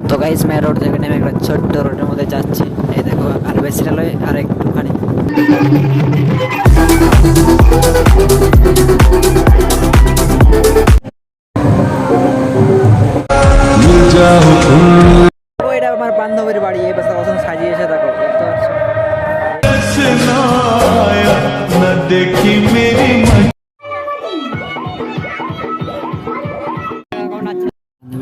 তো গাইস मैं রোড থেকে নেমে একটা ছোট্ট রোডের মধ্যে যাচ্ছি। এই দেখো, আর বেশি লয় আর একটুখানি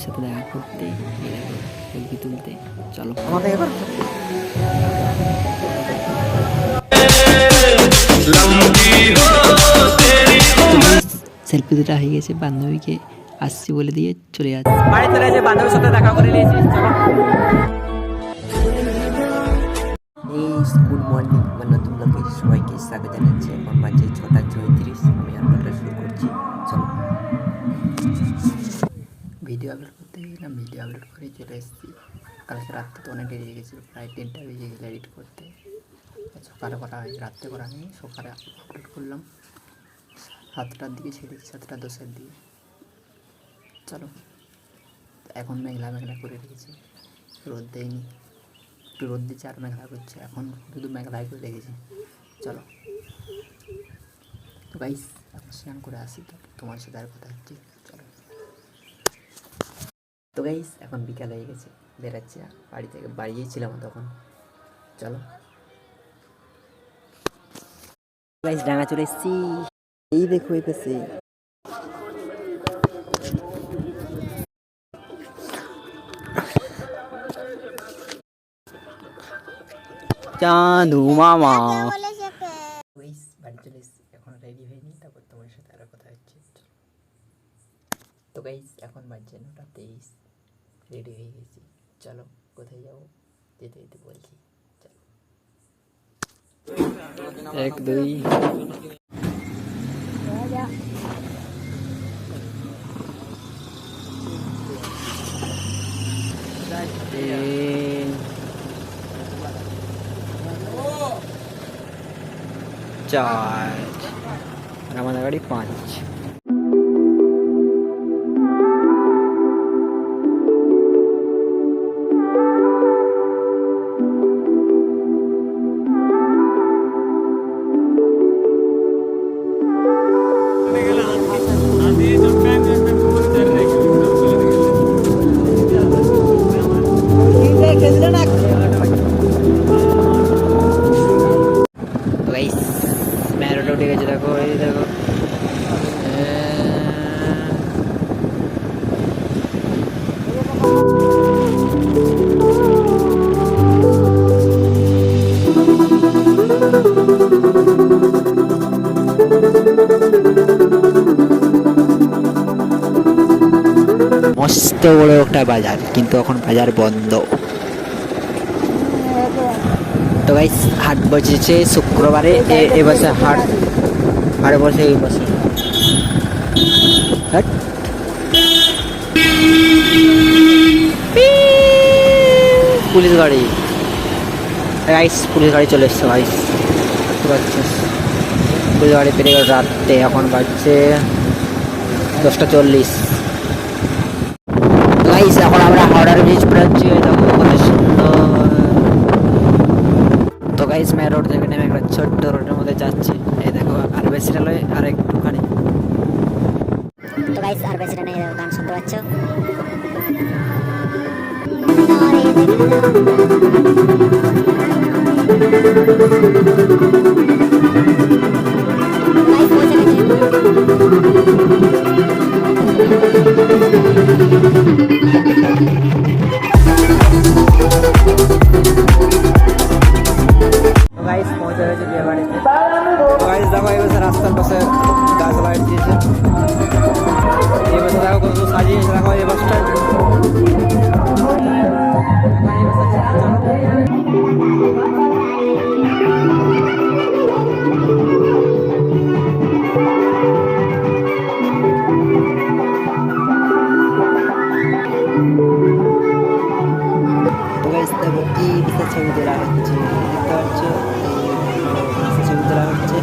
বান্ধবীর সাথে দেখা করতে সেলফি তুলতে। চলো। সেলফি দুটা হয়ে গেছে বান্ধবীকে আসছি বলে দিয়ে চলে যাচ্ছে। বাড়ি চলে যাচ্ছে বান্ধবীর সাথে দেখা করে নিয়েছি গুড মর্নিং আমার নতুন সবাইকে স্বাগত জানাচ্ছি। এখন বাজে ছটা চৌত্রিশ। ভিডিও আপলোড করতে গেছিলাম ভিডিও আপলোড করে চলে এসেছি কালকে রাত্রে তো অনেক দেরি গেছিল প্রায় তিনটা বেজে গেছিল এডিট করতে সকালে করা হয়েছে রাত্রে করা নেই সকালে আপলোড করলাম সাতটার দিকে ছেড়েছি সাতটা দশের দিকে চলো এখন মেঘলা মেঘলা করে রেখেছি রোদ দেয়নি একটু রোদ দিচ্ছে আর মেঘলা করছে এখন শুধু মেঘলাই করে রেখেছি চলো তো গাইস এখন স্নান করে আসি তো তোমার সাথে আর কথা হচ্ছে তো গাইস এখন বিকাল হয়ে গেছে, বেরাচ্ছি আর বাড়ি থেকে, বাড়িয়েই ছিলাম তখন। চলো। গাইস ডাঙা চলে এসেছি। এই দেখো, এই পাশে। তো গাইস এখন বাজছে নটা তেইশ। রেডি হয়ে গেছি চলো কোথায় যাব যেতে যেতে বলছি চলো এক দুই তিন চার আর আমাদের মস্ত বড় একটা বাজার, কিন্তু এখন বাজার বন্ধ। তো গাইস হাট বসেছে শুক্রবারে, এ- এ হাট হাট বসে এই বছর। পুলিশ গাড়ি। গাইস পুলিশ গাড়ি চলে এসছে গাইস দেখতে পাচ্ছিস পুলিশ গাড়ি পেরিয়ে গেল রাত্রে, এখন বাজছে দশটা চল্লিশ। গাইস এখন আমরা হাওড়ার ব্রিজ এই দেখো কত সুন্দর। তো গাইস मैं রোড থেকে নেমে একটা ছোট্ট রোডের মধ্যে যাচ্ছি। এই দেখো আর বেশি লয় আর একটুখানি। তো গাইস আর বেশি নেই গান শুনতে পাচ্ছ? Guys, পৌঁছে বিয়ে বাড়িতে। গাছ দিয়েছে। দেখো তো গাইস দেখো, এই বিশাল ছবি তোলা হচ্ছে? দেখতে পাচ্ছ? মিউজিক ধরা হচ্ছে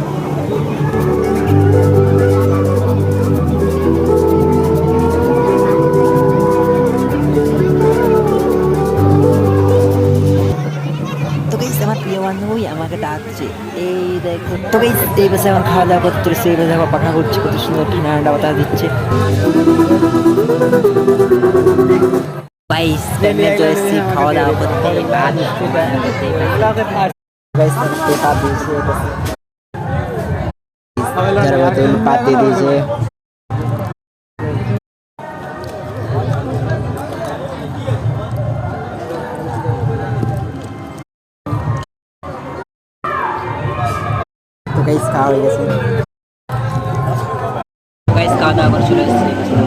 আমার প্রিয় বান্ধবী আমাকে ডাকছে। এই দেখো তবে এই পাশে আমার খাওয়া দাওয়া করতে সেই এই পাশে পাখা করছে, কত সুন্দর ঠান্ডা ঠান্ডা বাতাস দিচ্ছে। বাইশ খাওয়া দাওয়া করতে। తర్వాత పత్తి తీసి গাইস খাওয়া হয়ে গেছে গাইস খাওয়া দাওয়া করে চলে এসেছি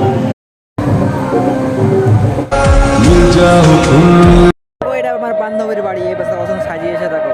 আমার বান্ধবীর বাড়ি, এই বাসা অসম সাজিয়ে এসে থাকো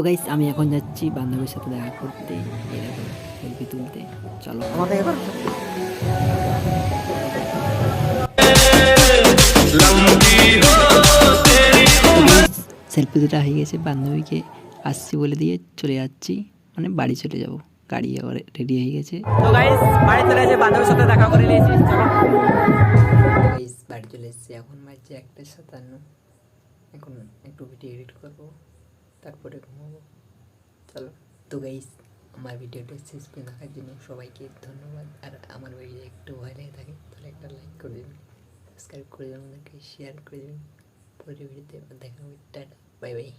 তো গাইস আমি এখন যাচ্ছি বান্ধবীর সাথে দেখা করতে দেখো সেলফি তুলতে। চলো। আমাদের এবার সেলফি দুটা হয়ে গেছে বান্ধবীকে আসছি বলে দিয়ে চলে যাচ্ছি। মানে বাড়ি চলে যাব। গাড়ি আবার রেডি হয়ে গেছে। তো গাইস বাড়ি চলে বান্ধবীর সাথে দেখা করে নিয়েছি চলো। গাইস বাড়ি চলে এসেছি। এখন বাজছে একটা সাতান্ন। এখন একটু ভিডিও এডিট করব। তারপরে ঘুমাবো। চলো, তো গাইস আমার ভিডিওটা শেষ পর্যন্ত দেখার জন্য সবাইকে ধন্যবাদ। আর আমার ভিডিও একটু ভয় লেগে থাকে, তাহলে একটা লাইক করে দেবেন সাবস্ক্রাইব করে দেবেন, আমাদেরকে শেয়ার করে দেবেন। পরের ভিডিওতে দেখা হবে, টাটা বাই বাই